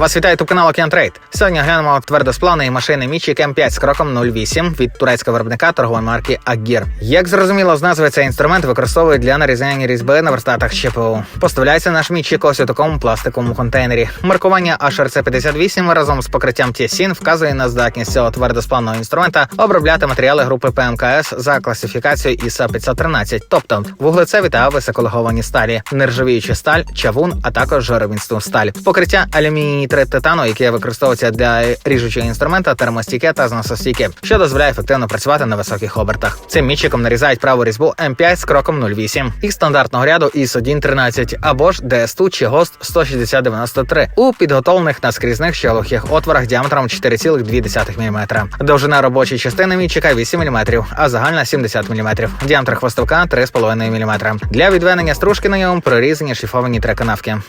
Вас вітає тут канал Океан Трейд. Сьогодні глянемо твердосплавної машини Мічік М5 з кроком 08 від турецького виробника торгової марки Агір. Як зрозуміло з назви, цей інструмент використовують для нарізання різьби на верстатах ЩПУ. Поставляється наш Мічік ось у такому пластиковому контейнері. Маркування HRC58 разом з покриттям TSIN вказує на здатність цього твердосплавного інструмента обробляти матеріали групи ПМКС за класифікацією ISA 513, тобто вуглецеві та високолеговані сталі, нержавіюча сталь, чавун, а також жировінсту сталь. Покриття алюміній нітрид титану, яке використовується для ріжучого інструмента, термостійке та зносостійке, що дозволяє ефективно працювати на високих обертах. Цим мітчиком нарізають праву різьбу М5 з кроком 0,8 і стандартного ряду ISO 113 або ж DSTU чи ГОСТ 16093 у підготовлених наскрізних щелухих отворах діаметром 4,2 мм. Довжина робочої частини мітчика 8 мм, а загальна 70 мм. Діаметр хвостовка 3,5 мм. Для відведення стружки на ньому прорізані шліфовані три.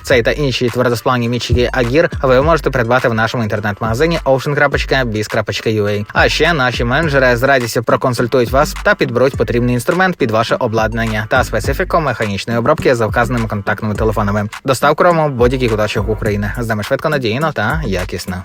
Цей та інші твердосплавні мітчики Агір ви можете придбати в нашому інтернет-магазині ocean.biz.ua. А ще наші менеджери з радістю проконсультують вас та підберуть потрібний інструмент під ваше обладнання та специфіку механічної обробки за вказаними контактними телефонами. Доставку робимо будь-яких куточок України. З нами швидко надійно та якісно.